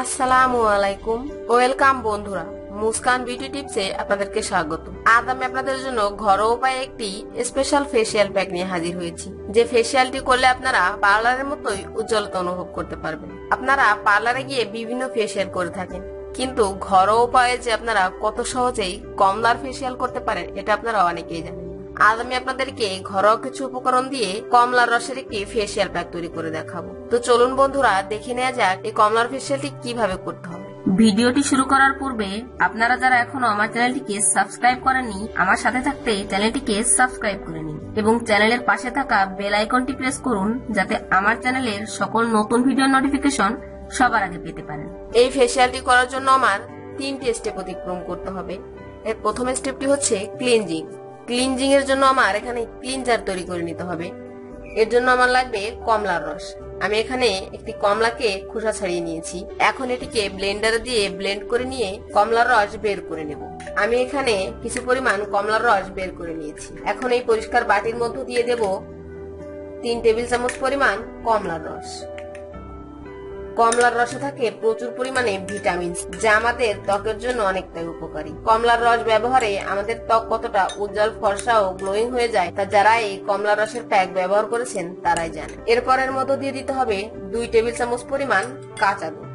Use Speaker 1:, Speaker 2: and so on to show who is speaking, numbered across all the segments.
Speaker 1: আসসালামু আলাইকুম। ওয়েলকাম বন্ধুরা, মুস্কান বিউটি টিপসে আপনাদেরকে স্বাগত। আজ আমি আপনাদের জন্য ঘরোয়া উপায়ে একটি স্পেশাল ফেসিয়াল প্যাক নিয়ে হাজির হয়েছি। যে ফেসিয়ালটি করলে আপনারা পার্লারের মতোই উজ্জ্বলতা অনুভব করতে পারবেন। আপনারা পার্লারে গিয়ে বিভিন্ন ফেসিয়াল করে থাকেন। কিন্তু ঘরোয়া উপায়ে যে আপনারা কত সহজেই কমলার ফেসিয়াল করতে পারেন, এটা আপনারা অনেকেই জানেন। আজ আমি আপনাদেরকে ঘরোয়া কিছু উপকরণ দিয়ে কমলার রসের একটি ফেসিয়াল প্যাক তৈরি করে দেখাবো। তো চলুন বন্ধুরা, দেখে নেওয়া যাক এই কমলার ফেসিয়ালটি কীভাবে করতে হবে।
Speaker 2: ভিডিওটি শুরু করার পূর্বে আপনারা যারা এখনও আমার চ্যানেলটিকে সাবস্ক্রাইব করেননি, আমার সাথে থাকতে চ্যানেলটিকে সাবস্ক্রাইব করে নিন এবং চ্যানেলের পাশে থাকা বেল আইকনটি প্রেস করুন, যাতে আমার চ্যানেলের সকল নতুন ভিডিও নোটিফিকেশন সবার আগে পেতে পারেন।
Speaker 1: এই ফেসিয়ালটি করার জন্য আমার তিনটি স্টেপ অতিক্রম করতে হবে। এর প্রথম স্টেপটি হচ্ছে ক্লিনজিং ক্লিনজিং এর জন্য আমার এখানে ক্লিনজার তৈরি করে নিতে হবে। এর জন্য আমার লাগবে কমলার রস। আমি এখানে একটি কমলাকে খোসা ছাড়িয়ে নিয়েছি। এখন এটিকে ব্লেন্ডারে দিয়ে ব্লেন্ড করে নিয়ে কমলার রস বের করে নেব। আমি এখানে কিছু পরিমাণ কমলার রস বের করে নিয়েছি। এখন এই পরিষ্কার বাটির মধ্যে দিয়ে দেব তিন টেবিল চামচ পরিমাণ কমলার রস। কমলার রসে থাকে প্রচুর পরিমাণে ভিটামিন যা আমাদের ত্বকের জন্য অনেকটাই উপকারী। কমলার রস ব্যবহারে আমাদের ত্বক কতটা উজ্জ্বল, ফর্সা ও গ্লোয়িং হয়ে যায় তা যারা এই কমলার রসের প্যাক ব্যবহার করেছেন তারাই জানে এরপরের মতো দিয়ে দিতে হবে দুই টেবিল চামচ পরিমাণ কাঁচা দুধ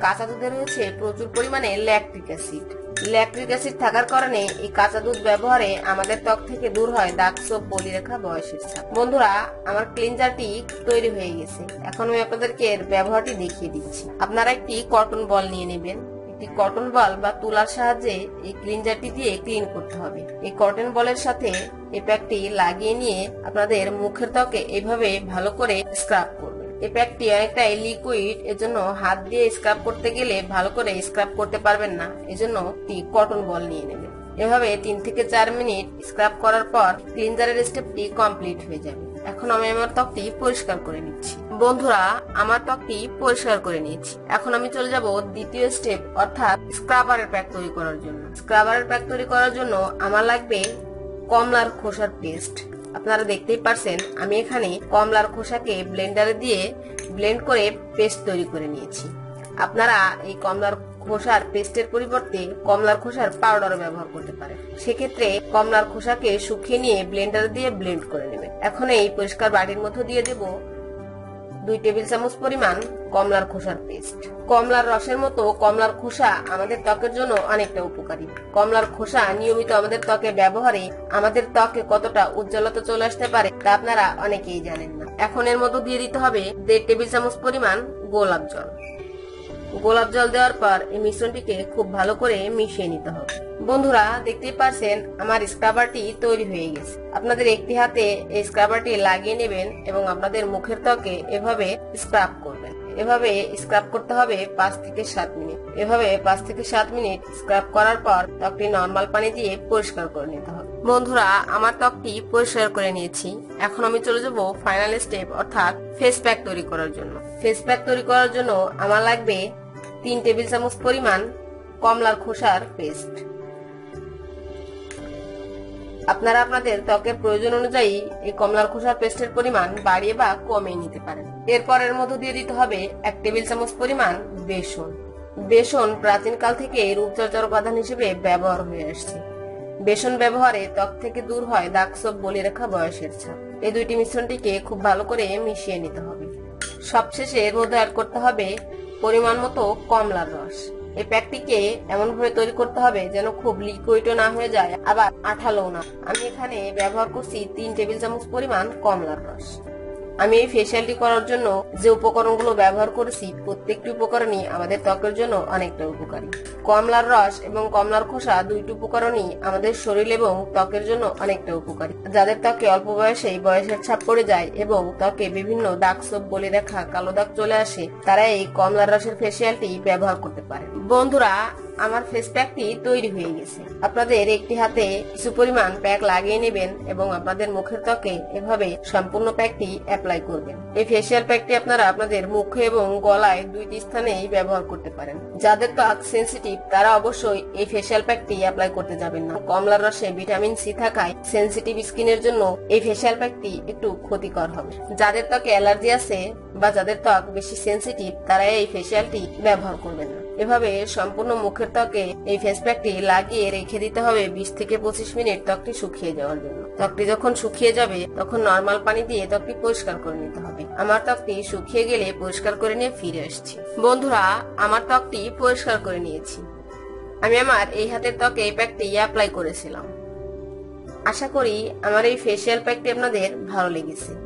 Speaker 1: কাঁচা দুধে রয়েছে প্রচুর পরিমাণে ল্যাকটিক অ্যাসিড। ল্যাকটিক অ্যাসিড থাকার কারণে এই কাঁচা দুধ ব্যবহারে আমাদের ত্বক থেকে দূর হয় দাগ সোপ বলিরেখা বয়সের ছাপ। বন্ধুরা, আমার ক্লিনজারটি তৈরি হয়ে গেছে। এখন আমি আপনাদেরকে এর ব্যবহারটি দেখিয়ে দিচ্ছি। আপনারা একটি কটন বল নিয়ে নেবেন। একটি কটন বল বা তুলার সাহায্যে এই ক্লিনজারটি দিয়ে ক্লিন করতে হবে। এই কটন বলের সাথে এই প্যাকটি লাগিয়ে নিয়ে আপনাদের মুখের ত্বকে এভাবে ভালো করে স্ক্রাব করবেন এই প্যাকটি অনেকটাই লিকুইড এজন্য হাত দিয়ে স্ক্রাব করতে গেলে ভালো করে স্ক্রাব করতে পারবেন না। এজন্য একটি কটন বল নিয়ে নেবেন। এভাবে তিন থেকে চার মিনিট স্ক্রাব করার পর ক্লিনজারের স্টেপটি কমপ্লিট হয়ে যাবে। এখন আমি আমার ত্বকটি পরিষ্কার করে নিচ্ছি। বন্ধুরা, আমার ত্বকটি পরিষ্কার করে নিয়েছি। এখন আমি চলে যাব দ্বিতীয় স্টেপ অর্থাৎ স্ক্রাবারের প্যাক তৈরি করার জন্য। স্ক্রাবারের প্যাক তৈরি করার জন্য আমার লাগবে কমলার খোসার পেস্ট আপনারা দেখতেই পারছেন, আমি এখানে কমলার খোসাকে ব্লেন্ডারে দিয়ে ব্লেন্ড করে পেস্ট তৈরি করে নিয়েছি। আপনারা এই কমলার খোসার পেস্টের পরিবর্তে কমলার খোসার পাউডার ব্যবহার করতে পারেন। সেক্ষেত্রে কমলার খোসাকে শুকিয়ে নিয়ে ব্লেন্ডার দিয়ে ব্লেন্ড করে নেবেন। এখন এই পরিষ্কার বাটির মধ্যে দিয়ে দেব দুই টেবিল চামচ পরিমাণ কমলার খোসার পেস্ট। কমলার রসের মতো কমলার খোসা আমাদের ত্বকের জন্য অনেকটা উপকারী। কমলার খোসা নিয়মিত আমাদের ত্বকে ব্যবহারে আমাদের ত্বকে কতটা উজ্জ্বলতা চলে আসতে পারে তা আপনারা অনেকেই জানেন না। এখন এর মধ্যে দিয়ে দিতে হবে দেড় টেবিল চামচ পরিমাণ গোলাপ জল। গোলাপ জল দেওয়ার পর এই মিশ্রণটিকে খুব ভালো করে মিশিয়ে নিতে হবে। বন্ধুরা, দেখতেই পারছেন আমার স্ক্রাবারটি তৈরি হয়ে গেছে। আপনাদের একটি হাতে এই স্ক্রাবারটি লাগিয়ে নেবেন এবং আপনাদের মুখের ত্বকে এভাবে স্ক্রাব করবেন। এভাবে স্ক্রাব করতে হবে পাঁচ থেকে সাত মিনিট। এভাবে পাঁচ থেকে সাত মিনিট স্ক্রাব করার পর ত্বকটি নর্মাল পানি দিয়ে পরিষ্কার করে নিতে হবে। বন্ধুরা, আমার ত্বকটি পরিষ্কার করে নিয়েছি। এখন আমি চলে যাব ফাইনাল স্টেপ অর্থাৎ ফেস প্যাক তৈরি করার জন্য। ফেস প্যাক তৈরি করার জন্য আমার লাগবে তিন টেবিল চামচ পরিমাণ কমলার খোসার পেস্ট আপনারা আপনাদের ত্বকের প্রয়োজন অনুযায়ী এই কমলার খোসার পেস্টের পরিমাণ বাড়িয়ে বা কমিয়ে নিতে পারেন। এরপরের মধ্যে দিয়ে দিতে হবে এক টেবিল চামচ পরিমাণ বেসন। বেসন প্রাচীনকাল থেকে রূপচর্চার উপাদান হিসেবে ব্যবহার হয়ে আসছে। বেসন ব্যবহারে ত্বক থেকে দূর হয় দাগ সব বলি রেখা বয়সের ছাপ। এই দুইটি মিশ্রণটিকে খুব ভালো করে মিশিয়ে নিতে হবে। সবশেষে এর মধ্যে অ্যাড করতে হবে পরিমাণ মতো কমলার রস। এই প্যাকটিকে এমন ভাবে তৈরি করতে হবে যেন খুব লিকুইডও না হয়ে যায়, আবার আঠালো না। আমি এখানে ব্যবহার করছি তিন টেবিল চামচ পরিমাণ কমলার রস। আমি এই ফেসিয়ালটি করার জন্য যে উপকরণগুলো ব্যবহার করেছি, প্রত্যেকটি উপকরণই আমাদের ত্বকের জন্য অনেকটা উপকারী। কমলার রস এবং কমলার খোসা দুইটি উপকরণই আমাদের শরীর এবং ত্বকের জন্য অনেকটা উপকারী। যাদের ত্বকে অল্প বয়সেই বয়সের ছাপ পড়ে যায় এবং ত্বকে বিভিন্ন দাগ সোপ বলে দেখা কালো দাগ চলে আসে, তারা এই কমলার রসের ফেসিয়ালটি ব্যবহার করতে পারে। বন্ধুরা আমার ফেস প্যাকটি তৈরি হয়ে গেছে। আপনাদের একটি হাতে কিছু পরিমাণ প্যাক লাগিয়ে নেবেন এবং আপনাদের মুখের ত্বকে এভাবে সম্পূর্ণ প্যাকটি অ্যাপ্লাই করবেন। এই ফেসিয়াল প্যাকটি আপনারা আপনাদের মুখে এবং গলায় দুইটি স্থানেই ব্যবহার করতে পারেন। যাদের ত্বক সেন্সিটিভ তারা অবশ্যই এই ফেসিয়াল প্যাকটি অ্যাপ্লাই করতে যাবেন না। কমলার রসে ভিটামিন সি থাকায় সেন্সিটিভ স্কিনের জন্য এই ফেসিয়াল প্যাকটি একটু ক্ষতিকর হবে। যাদের ত্বকে অ্যালার্জি আছে বা যাদের ত্বক বেশি সেন্সিটিভ তারা এই ফেসিয়ালটি ব্যবহার করবেন না। এভাবে সম্পূর্ণ মুখের ত্বকে এই ফেস প্যাকটি লাগিয়ে রেখে দিতে হবে বিশ থেকে পঁচিশ মিনিট ত্বকটি শুকিয়ে যাওয়ার জন্য। ত্বকটি যখন শুকিয়ে যাবে, তখন নর্মাল পানি দিয়ে ত্বকটি পরিষ্কার করে নিতে হবে। আমার ত্বকটি শুকিয়ে গেলে পরিষ্কার করে নিয়ে ফিরে আসছি। বন্ধুরা, আমার ত্বকটি পরিষ্কার করে নিয়েছি। আমি আমার এই হাতের ত্বকে এই প্যাকটি অ্যাপ্লাই করেছিলাম। আশা করি আমার এই ফেসিয়াল প্যাকটি আপনাদের ভালো লেগেছে।